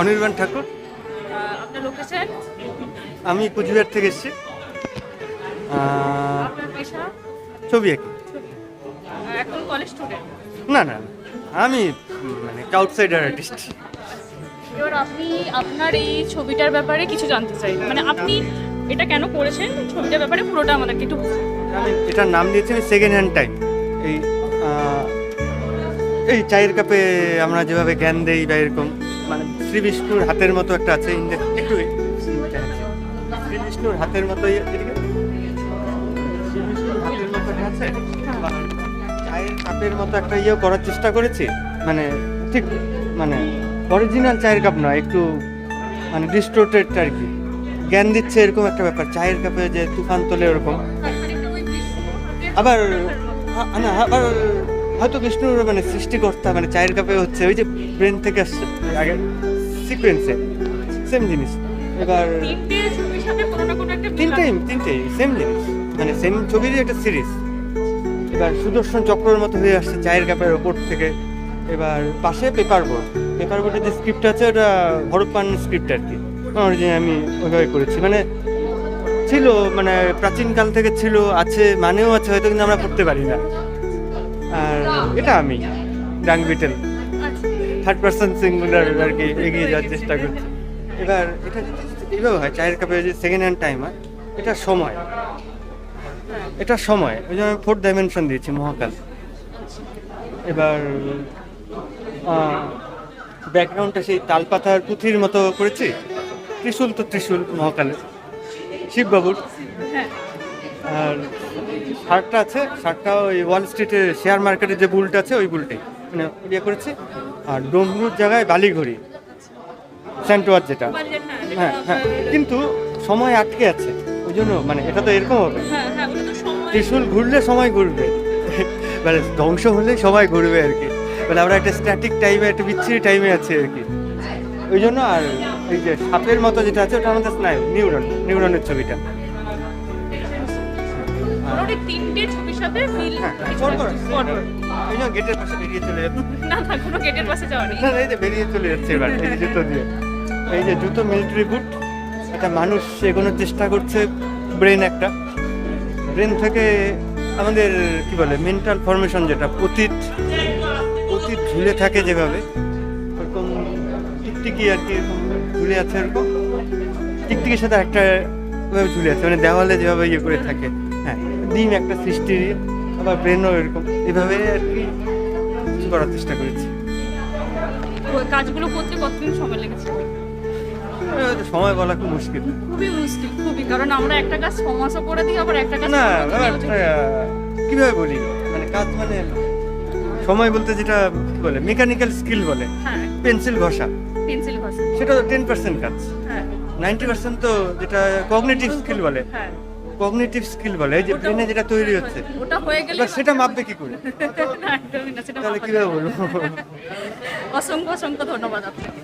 অনির্বাণ ঠাকুর। আপনার লোকেশন আমি কুচবিহার থেকে এসেছি। ছবি আঁকি। এখন কলেজ স্টুডেন্ট না না না, আমি মানে আউটসাইডার আর্টিস্ট এবার আপনি আপনার এই ছবিটার ব্যাপারে কিছু জানতে চাই। মানে আপনি এটা কেন করেছেন? ছবিটার ব্যাপারে পুরোটা আমাদেরকে একটু আমি এটার নাম দিয়েছি আমি সেকেন্ড হ্যান্ড টাইম এই এই চায়ের কাপে আমরা যেভাবে জ্ঞান দেই বা এরকম মানে শ্রী বিষ্ণুর হাতের মতো একটা আছে একটু শ্রী বিষ্ণুর হাতের মতো আছে? চায়ের মতো একটা করার চেষ্টা করেছি। মানে ঠিক মানে অরিজিনাল চায়ের কাপ নয়, একটু মানে আর কি। জ্ঞান দিচ্ছে এরকম একটা ব্যাপার, চায়ের কাপে যে তুফান তোলে ওরকম। আবার না, আবার হয়তো বিষ্ণুর মানে সৃষ্টিকর্তা মানে চায়ের কাপে হচ্ছে, ওই যে ব্রেন থেকে আসছে সিকোয়েন্সে সেম জিনিস। এবার তিনটেই তিনটেই সেম জিনিস। মানে সেম ছবিরই একটা সিরিজ এবার সুদর্শন চক্রের মতো হয়ে আসছে চায়ের কাপের ওপর থেকে। এবার পাশে পেপার বোর্ড পেপার বোর্ডের যে স্ক্রিপ্ট আছে ওটা হরপ্পান স্ক্রিপ্ট আর কি। অরিজিনাল আমি ওইভাবে করেছি। মানে ছিল মানে প্রাচীনকাল থেকে ছিল আছে মানেও আছে হয়তো কিন্তু আমরা পড়তে পারি না। আর এটা আমি dung beetle. Third person singular আর কি এগিয়ে যাওয়ার চেষ্টা করছি। এবার এটা এইভাবে হয়, চায়ের কাপে যে সেকেন্ড হ্যান্ড টাইম হয় এটা সময়। এটা সময়, ওই জন্য আমি ফোর্থ ডাইমেনশন দিয়েছি মহাকাল। এবার ব্যাকগ্রাউন্ডটা সেই তালপাতার পুঁথির মতো করেছি, ত্রিশূল তো ত্রিশূল মহাকালের। শিববাবুর। আর শার্টটা আছে শার্টটা ওই ওয়াল স্ট্রিটের শেয়ার মার্কেটের যে বুলটা আছে, ওই বুলটাই। মানে ইয়ে করেছি। আর ডোমরুর জায়গায় বালিঘড়ি স্যান্টোয়ার যেটা। হ্যাঁ হ্যাঁ কিন্তু সময় আটকে আছে ওই জন্য মানে এটা তো এরকম হবে। হ্যাঁ হ্যাঁ ত্রিশুল ঘুরলে সময় ঘুরবে। মানে ধ্বংস হলে সময় ঘুরবে আর কি। মানে আমরা একটা স্ট্যাটিক টাইমে একটা বিচ্ছিরি টাইমে আছি আর কি। ওই জন্য আর এই যে সাপের মতো যেটা আছে ওটা আমাদের স্নায়ু নিউরন নিউরনের ছবিটা। মোটামুটি তিনটে ছবির সাথে মিল হ্যাঁ আছে। পরপর। এই জন্য গেটের পাশে বেরিয়ে চলে না না কোনো গেটের পাশে যাওয়া নেই। এই যে বেরিয়ে চলে যাচ্ছে এবার এই যে জুতো দিয়ে। এই যে জুতো মিলিটারি বুট একটা মানুষ এগোনোর চেষ্টা করছে ব্রেন একটা। ব্রেন থেকে আমাদের কি বলে মেন্টাল ফরমেশন যেটা অতীত অতীত ঝুলে থাকে যেভাবে ওরকম টিকটিকি আর কি ঝুলে আছে এরকম টিকটিকির সাথে একটা ঝুলে আছে মানে দেওয়ালে যেভাবে ইয়ে করে থাকে। হ্যাঁ ডিম একটা সৃষ্টির আবার ব্রেনও এরকম। এভাবে আর কি কিছু করার চেষ্টা করেছি। ওই কাজগুলো করতে কতদিন সময় লেগেছে? সময় বলা খুব মুশকিল। খুবই মুশকিল খুবই কারণ আমরা একটা কাজ ছ মাসও করে দিই আবার একটা কাজ না। কীভাবে বলি? মানে কাজ মানে সময় বলতে যেটা কি বলে মেকানিক্যাল স্কিল বলে। হ্যাঁ। পেন্সিল ঘষা। পেন্সিল ঘষা। সেটা তো টেন পার্সেন্ট কাজ। হ্যাঁ। নাইনটি পার্সেন্ট তো যেটা কগনিটিভ স্কিল বলে। হ্যাঁ। কগনিটিভ স্কিল বলে এই যে ব্রেনে যেটা তৈরি হচ্ছে। ওটা হয়ে গেলে এবার সেটা মাপবে কি করে? না, একদমই না, সেটা তাহলে কীভাবে বলব? অসংখ্য অসংখ্য ধন্যবাদ আপনাকে।